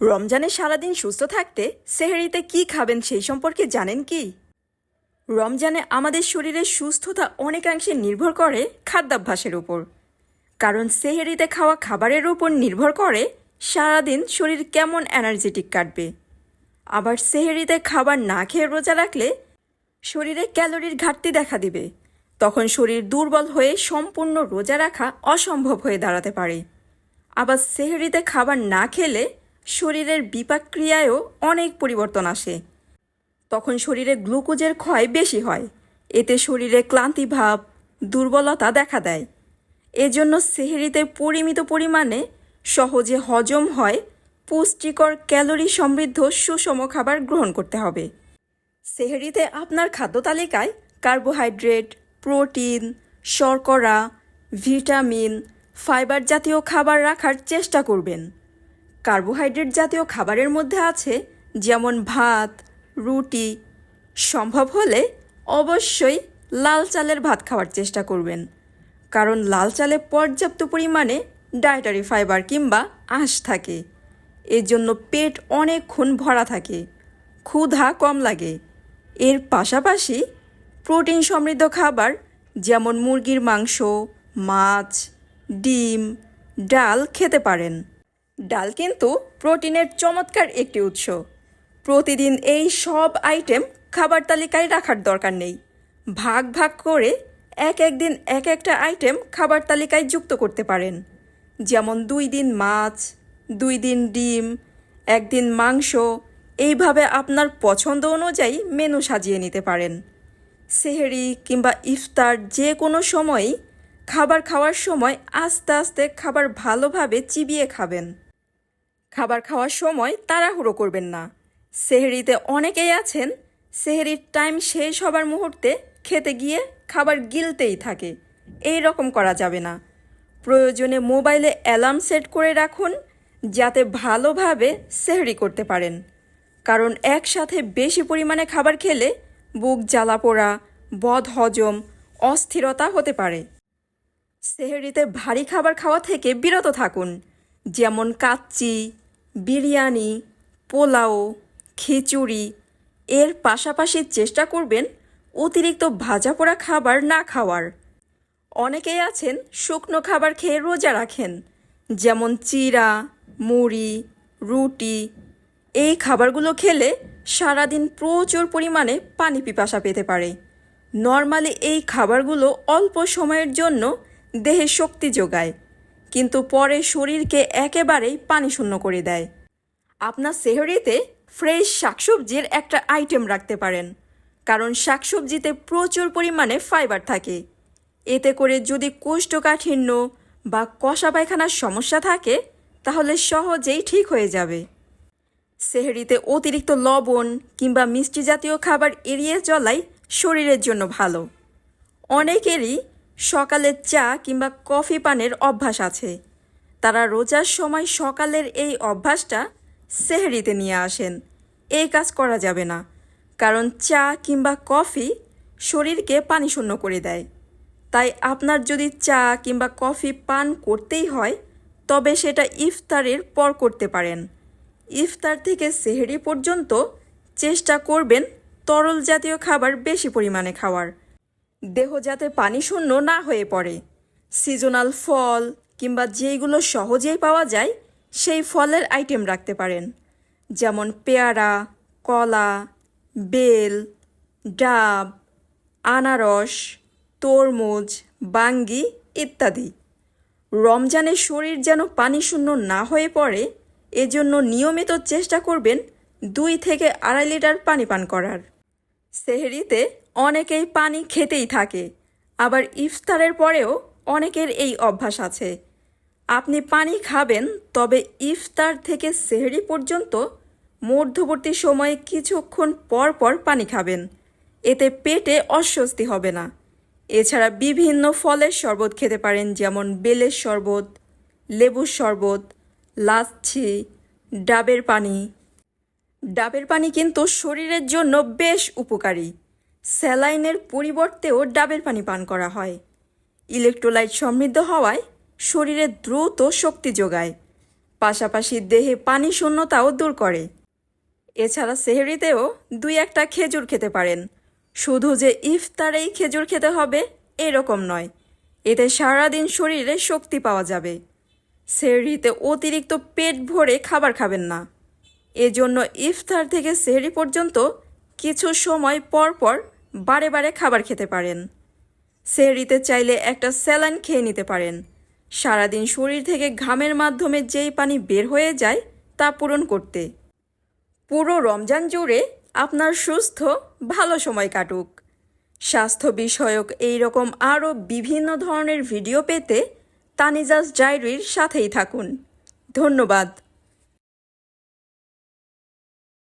রমজানে সারাদিন সুস্থ থাকতে সেহরিতে কি খাবেন সেই সম্পর্কে জানেন কি? রমজানে আমাদের শরীরের সুস্থতা অনেকাংশে নির্ভর করে খাদ্যাভ্যাসের উপর। কারণ সেহেরিতে খাওয়া খাবারের উপর নির্ভর করে সারাদিন শরীর কেমন এনার্জেটিক কাটবে। আবার সেহেরিতে খাবার না খেয়ে রোজা রাখলে শরীরে ক্যালোরির ঘাটতি দেখা দিবে। তখন শরীর দুর্বল হয়ে সম্পূর্ণ রোজা রাখা অসম্ভব হয়ে দাঁড়াতে পারে। আবার সেহেরিতে খাবার না খেলে শরীরের বিপাক ক্রিয়ায়ও অনেক পরিবর্তন আসে। তখন শরীরে গ্লুকোজের ক্ষয় বেশি হয়। এতে শরীরে ক্লান্তি ভাব, দুর্বলতা দেখা দেয়। এজন্য সেহেরিতে পরিমিত পরিমাণে সহজে হজম হয় পুষ্টিকর ক্যালোরি সমৃদ্ধ সুষম খাবার গ্রহণ করতে হবে। সেহেরিতে আপনার খাদ্য তালিকায় কার্বোহাইড্রেট, প্রোটিন, শর্করা, ভিটামিন, ফাইবার জাতীয় খাবার রাখার চেষ্টা করবেন। কার্বোহাইড্রেট জাতীয় খাবারের মধ্যে আছে যেমন ভাত, রুটি। সম্ভব হলে অবশ্যই লাল চালের ভাত খাওয়ার চেষ্টা করবেন। কারণ লাল চালে পর্যাপ্ত পরিমাণে ডায়েটারি ফাইবার কিংবা আঁশ থাকে। এর জন্য পেট অনেকক্ষণ ভরা থাকে। ক্ষুধা কম লাগে। এর পাশাপাশি প্রোটিন সমৃদ্ধ খাবার যেমন মুরগির মাংস, মাছ, ডিম, ডাল খেতে পারেন। ডাল কিন্তু প্রোটিনের চমৎকার একটি উৎস। প্রতিদিন এই সব আইটেম খাবার তালিকায় রাখার দরকার নেই। ভাগ ভাগ করে এক একদিন এক একটা আইটেম খাবার তালিকায় যুক্ত করতে পারেন। যেমন দুই দিন মাছ, দুই দিন ডিম একদিন মাংস, এইভাবে আপনার পছন্দ অনুযায়ী মেনু সাজিয়ে নিতে পারেন। সেহেরি কিংবা ইফতার যে কোনো সময়ই খাবার খাওয়ার সময় আস্তে আস্তে খাবার ভালোভাবে চিবিয়ে খাবেন। খাবার খাওয়ার সময় তাড়াহুড়ো করবেন না। সেহেরিতে অনেকেই আছেন, সেহেরির টাইম শেষ হবার মুহূর্তে খেতে গিয়ে খাবার গিলতেই থাকে। এই রকম করা যাবে না। প্রয়োজনে মোবাইলে অ্যালার্ম সেট করে রাখুন, যাতে ভালোভাবে সেহরি করতে পারেন। কারণ একসাথে বেশি পরিমাণে খাবার খেলে বুক জ্বালা পোড়া, বদ হজম, অস্থিরতা হতে পারে। সেহেরিতে ভারী খাবার খাওয়া থেকে বিরত থাকুন, যেমন কাচ্চি বিরিয়ানি, পোলাও, খিচুড়ি, এর পাশাপাশি চেষ্টা করবেন অতিরিক্ত ভাজা পোড়া খাবার না খাওয়ার। অনেকেই আছেন শুকনো খাবার খেয়ে রোজা রাখেন, যেমন চিরা, মুড়ি, রুটি। এই খাবারগুলো খেলে সারাদিন প্রচুর পরিমাণে পানি পিপাসা পেতে পারে। নর্মালি এই খাবারগুলো অল্প সময়ের জন্য দেহে শক্তি যোগায়। কিন্তু পরে শরীরকে একেবারেই পানি শূন্য করে দেয়। আপনার সেহরিতে ফ্রেশ শাকসবজির একটা আইটেম রাখতে পারেন, কারণ শাকসবজিতে প্রচুর পরিমাণে ফাইবার থাকে। এতে করে যদি কোষ্ঠকাঠিন্য বা কষা পায়খানার সমস্যা থাকে, তাহলে সহজেই ঠিক হয়ে যাবে। সেহরিতে অতিরিক্ত লবণ কিংবা মিষ্টি জাতীয় খাবার এড়িয়ে চলাই শরীরের জন্য ভালো। অনেকেরই সকালে চা কিংবা কফি পানের অভ্যাস আছে। তারা রোজার সময় সকালের এই অভ্যাসটা সেহরিতে নিয়ে আসেন। এই কাজ করা যাবে না। কারণ চা কিংবা কফি শরীরকে পানি শূন্য করে দেয়। তাই আপনার যদি চা কিংবা কফি পান করতেই হয়, তবে সেটা ইফতারের পর করতে পারেন। ইফতার থেকে সেহরি পর্যন্ত চেষ্টা করবেন তরল জাতীয় খাবার বেশি পরিমাণে খাওয়ার। দেহ যাতে পানি শূন্য না হয়ে পড়ে। সিজনাল ফল কিংবা যেইগুলো সহজেই পাওয়া যায়, সেই ফলের আইটেম রাখতে পারেন। যেমন পেয়ারা, কলা, বেল, ডাব, আনারস, তরমুজ, বাঙ্গি ইত্যাদি। রমজানে শরীর যেন পানি শূন্য না হয়ে পড়ে, এজন্য নিয়মিত চেষ্টা করবেন দুই থেকে আড়াই লিটার পানি পান করার। সেহরিতে অনেকেই পানি খেতেই থাকে। আবার ইফতারের পরেও অনেকের এই অভ্যাস আছে। আপনি পানি খাবেন, তবে ইফতার থেকে সেহরি পর্যন্ত মধ্যবর্তী সময়ে কিছুক্ষণ পর পর পানি খাবেন। এতে পেটে অস্বস্তি হবে না। এছাড়া বিভিন্ন ফলের শরবত খেতে পারেন, যেমন বেলের শরবত, লেবুর শরবত, লাচ্ছি, ডাবের পানি। ডাবের পানি কিন্তু শরীরের জন্য বেশ উপকারী। স্যালাইনের পরিবর্তেও ডাবের পানি পান করা হয়। ইলেকট্রোলাইট সমৃদ্ধ হওয়ায় শরীরে দ্রুত শক্তি যোগায়, পাশাপাশি দেহে পানি শূন্যতাও দূর করে। এছাড়া সেহরিতেও দুই একটা খেজুর খেতে পারেন। শুধু যে ইফতারেই খেজুর খেতে হবে, এরকম নয়। এতে সারাদিন শরীরে শক্তি পাওয়া যাবে। সেহরিতে অতিরিক্ত পেট ভরে খাবার খাবেন না। এজন্য ইফতার থেকে সেহরি পর্যন্ত কিছু সময় পর পর বারে বারে খাবার খেতে পারেন। সেহরিতে চাইলে একটা স্যালাইন খেয়ে নিতে পারেন। সারাদিন শরীর থেকে ঘামের মাধ্যমে যেই পানি বের হয়ে যায়, তা পূরণ করতে। পুরো রমজান জুড়ে আপনার সুস্থ, ভালো সময় কাটুক। স্বাস্থ্য বিষয়ক এই রকম আরও বিভিন্ন ধরনের ভিডিও পেতে তানিজাস ডায়েরির সাথেই থাকুন। ধন্যবাদ।